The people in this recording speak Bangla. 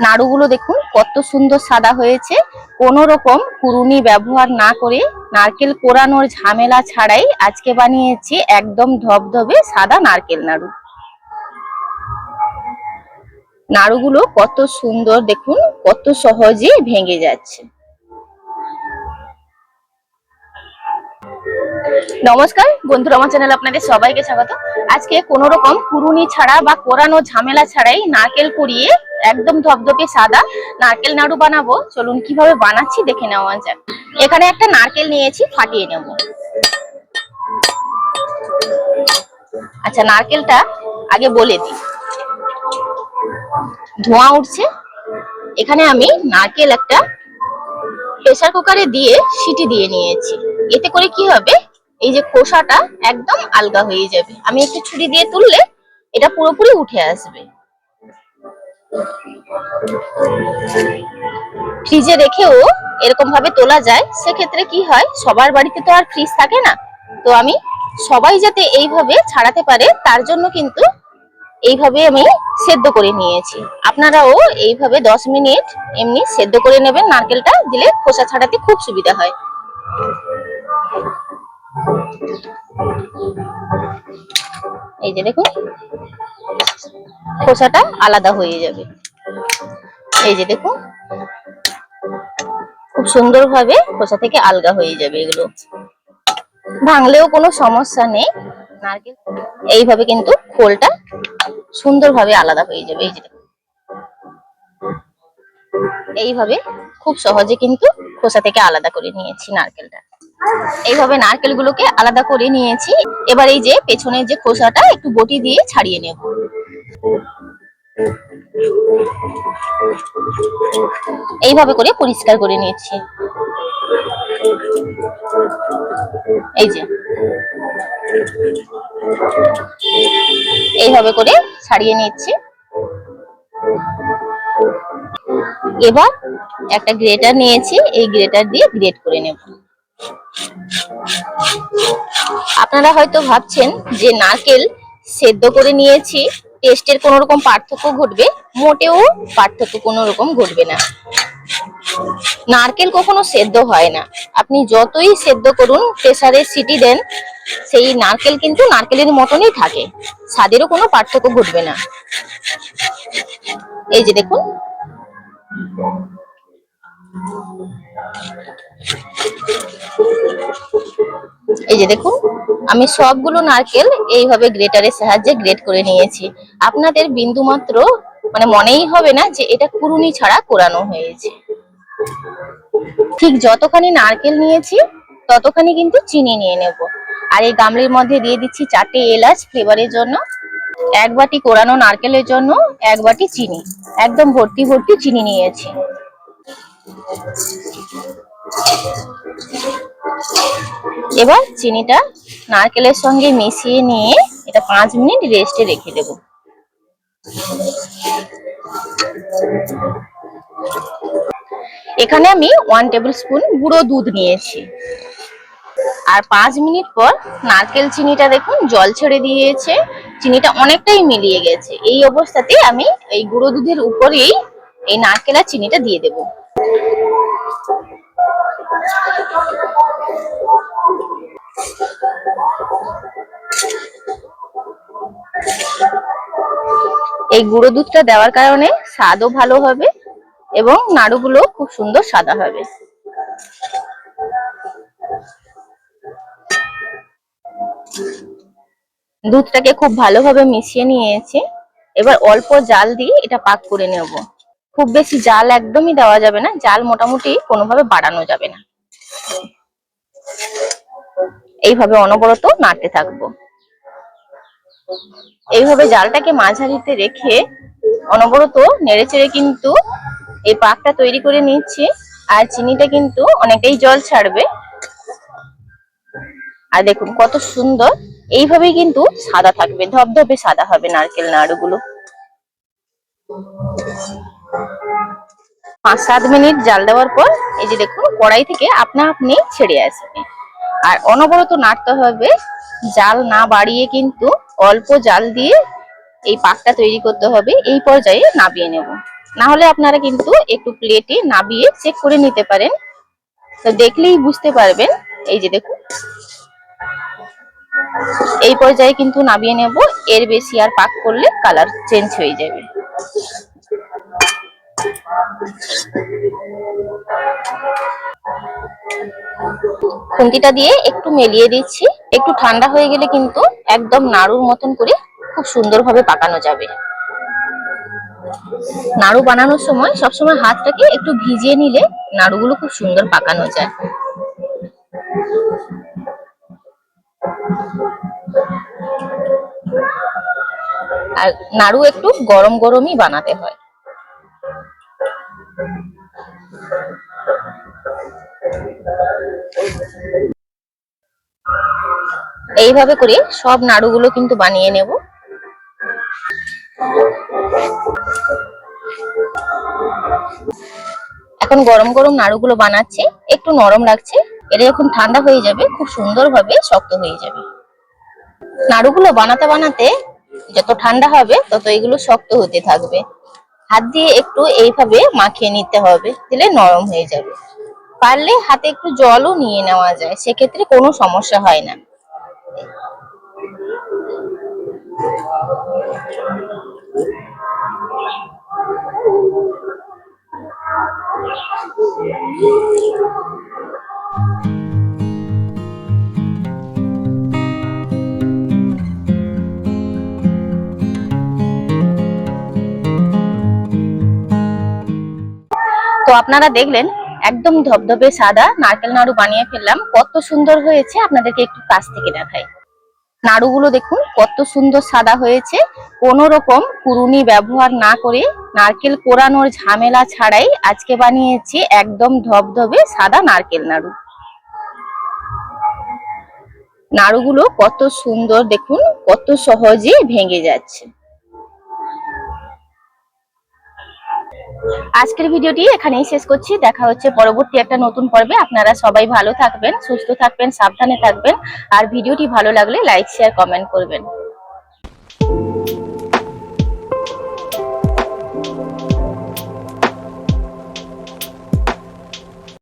নাড়ুগুলো দেখুন, কত সুন্দর সাদা হয়েছে। কোনো রকম কুরুনি ব্যবহার না করে নারকেল কোরানোর ঝামেলা ছাড়াই আজকে বানিয়েছি একদম ধবধবে সাদা নারকেল নাড়ু। নাড়ুগুলো কত সুন্দর দেখুন, কত সহজে ভেঙে যাচ্ছে। নমস্কার, বন্ধুরা, আমার চ্যানেল আপনাদের সবাইকে স্বাগত। আজকে কোনো রকম কুরুনি ছাড়া বা কোরানো ঝামেলা ছাড়াই নারকেল কুড়িয়ে একদম ধবধবে সাদা। নারকেল নাড়ু বানাবো। চলুন কীভাবে বানাচ্ছি দেখে নেওয়া যাক। এখানে একটা নারকেল নিয়েছি, ফাটিয়ে নেব। আচ্ছা নারকেলটা আগে বলে দিই। ধোঁয়া উঠছে। এখানে আমি নারকেল একটা প্রেসার কুকারে দিয়ে সিটি দিয়ে নিয়েছি। এতে করে কি হবে? এই যে খোসাটা একদম আলগা হয়ে যাবে। আমি একটু ছুরি দিয়ে তুললে এটা পুরোপুরি উঠে আসবে। ফ্রিজে রেখেও এরকম ভাবে তোলা যায়, সেক্ষেত্রে কি হয়? সবার বাড়িতে তো আর ফ্রিজ থাকে না। তো আমি সবাই যাতে এইভাবে ছাড়াতে পারে, তার জন্য কিন্তু এইভাবে আমি সেদ্ধ করে নিয়েছি। আপনারাও এইভাবে দশ মিনিট এমনি সেদ্ধ করে নেবেন, নারকেলটা দিলে খোসা ছাড়াতে খুব সুবিধা হয়। এই যে দেখুন। খোসাটা আলাদা হয়ে যাবে। এই যে দেখুন। খুব সুন্দরভাবে খোসা থেকে আলগা হয়ে যাবে এগুলো। ভাঙলেও কোনো সমস্যা নেই। নারকেল এইভাবে কিন্তু খোলটা সুন্দরভাবে আলাদা হয়ে যাবে। এই যে। এইভাবে খুব সহজে কিন্তু খোসা থেকে আলাদা করে নিয়েছি নারকেলটা। এইভাবে নারকেলগুলোকে আলাদা করে নিয়েছি। এবার এই যে পেছনের যে খোসাটা, একটু বটি দিয়ে ছাড়িয়ে নেব। এইভাবে করে পরিষ্কার করে নিয়েছি। এই যে। এইভাবে করে ছাড়িয়ে নিচ্ছি এবার একটা গ্রেটার নিয়েছি, এই গ্রেটার দিয়ে গ্রেট করে নেব। আপনারা হয়তো ভাবছেন যে নারকেল সেদ্ধ করে নিয়েছি টেস্টের কোনো রকম পার্থক্য ঘটবে, মোটেও পার্থক্য কোনো রকম ঘটবে না। নারকেল কখনো সেদ্ধ হয় না। আপনি যতই সেদ্ধ করুন প্রেসারে সিটি দেন, সেই নারকেল কিন্তু নারকেলের মতনই থাকে। স্বাদেরও কোনো পার্থক্য ঘটবে না। এই যে দেখুন। এই যে দেখুন। আমি সবগুলো নারকেল এইভাবে গ্রেটারের সাহায্যে গ্রেট করে নিয়েছি। আপনাদের বিন্দু মাত্র মানে মনেই হবে না যে এটা কুরুনি ছাড়া কোরানো হয়েছে। ঠিক যতখানি নারকেল নিয়েছি, ততখানি কিন্তু চিনি নিয়ে নেব। আর এই গামলির মধ্যে দিয়ে দিচ্ছি চারটে এলাচ ফ্লেভারের জন্য, এক বাটি কোরানো নারকেলের জন্য এক বাটি চিনি। একদম ভর্তি ভর্তি চিনি নিয়েছি। এবার চিনিটা নারকেলের সঙ্গে মিশিয়ে নিয়ে এটা পাঁচ মিনিট রেস্টে রেখে দেব। এখানে আমি ওয়ান টেবিল স্পুন গুঁড়ো দুধ নিয়েছি। আর পাঁচ মিনিট পর নারকেল চিনিটা দেখুন জল ছেড়ে দিয়েছে, চিনিটা অনেকটাই মিলিয়ে গেছে। এই অবস্থাতে আমি এই গুঁড়ো দুধের উপরেই এই নারকেল আর চিনিটা দিয়ে দেবো। এই গুঁড়ো দুধটা দেওয়ার কারণে স্বাদও ভালো হবে এবং নাড়ুগুলো খুব সুন্দর সাদা হবে। দুধটাকে খুব ভালোভাবে মিশিয়ে নিয়েছি। এবার অল্প জাল দিয়ে এটা পাক করে নেব। খুব বেশি জাল একদমই দেওয়া যাবে না, জাল মোটামুটি কোনোভাবে বাড়ানো যাবে না। এইভাবে অনবরত নাড়তে থাকব। এইভাবে জালটাকে মাঝারিতে রেখে অনবরত নেড়েচেড়ে কিন্তু এই পাকটা তৈরি করে নিচ্ছি। আর চিনিটা কিন্তু অনেকটাই জল ছাড়বে। আর দেখুন কত সুন্দর। এইভাবেই কিন্তু সাদা থাকবে। ধবধবে সাদা হবে নারকেল নাড়ুগুলো। পাঁচ সাত মিনিট জাল দেওয়ার পর এই যে দেখুন কড়াই থেকে আপনা আপনি ছেড়ে আসবে। আর অনবরত নাড়তে হবে। জাল না বাড়িয়ে কিন্তু অল্প জাল দিয়ে এই পাকটা তৈরি করতে হবে। এই পর্যায়ে নামিয়ে নেব। না হলে আপনারা কিন্তু একটু প্লেটে নাবিয়ে চেক করে নিতে পারেন। তো দেখলেই বুঝতে পারবেন। এই যে দেখুন। এই পর্যায়ে কিন্তু নাবিয়ে নেব। এর বেশি আর পাক করলে কালার চেঞ্জ হয়ে যাবে। খুন্তিটা দিয়ে একটু মেলিয়ে দিচ্ছি। একটু ঠান্ডা হয়ে গেলে কিন্তু একদম নাড়ুর মতন করে খুব সুন্দরভাবে পাকানো যাবে। নাড়ু বানানোর সময় সবসময় হাতটাকে একটু ভিজিয়ে নিলে নাড়ুগুলো খুব সুন্দর পাকানো যায়। আর নাড়ু একটু গরম গরমই বানাতে হয়। এইভাবে করে সব নাড়ুগুলো কিন্তু বানিয়ে নেব। এখন গরম গরম নাড়ুগুলো বানাচ্ছে, একটু নরম লাগছে, এটা যখন ঠান্ডা হয়ে যাবে, খুব সুন্দরভাবে শক্ত হয়ে যাবে। নাড়ুগুলো বানাতে বানাতে যত ঠান্ডা হবে, তত এগুলো শক্ত হতে থাকবে। হাত দিয়ে একটু এইভাবে মাখিয়ে নিতে হবে, দিলে নরম হয়ে যাবে। পারলে হাতে একটু জলও নিয়ে নেওয়া যায়, সেক্ষেত্রে কোনো সমস্যা হয় না। তো আপনারা দেখলেন, একদম ধবধবে সাদা নারকেল নাড়ু বানিয়ে ফেললাম। কত সুন্দর হয়েছে, আপনাদেরকে একটু কাছ থেকে দেখাই। নাড়ুগুলো দেখুন, কত সুন্দর সাদা হয়েছে। কোনো রকম কুরুনি ব্যবহার না করে নারকেল কোরানোর ঝামেলা ছাড়াই আজকে বানিয়েছি একদম ধবধবে সাদা নারকেল নাড়ু। নাড়ুগুলো কত সুন্দর দেখুন, কত সহজে ভেঙে যাচ্ছে। আজকের ভিডিওটি এখানেই শেষ করছি। দেখা হচ্ছে পরবর্তী একটা নতুন পর্বে। আপনারা সবাই ভালো থাকবেন, সুস্থ থাকবেন, সাবধানে থাকবেন। আর ভিডিওটি ভালো লাগলে লাইক, শেয়ার, কমেন্ট করবেন।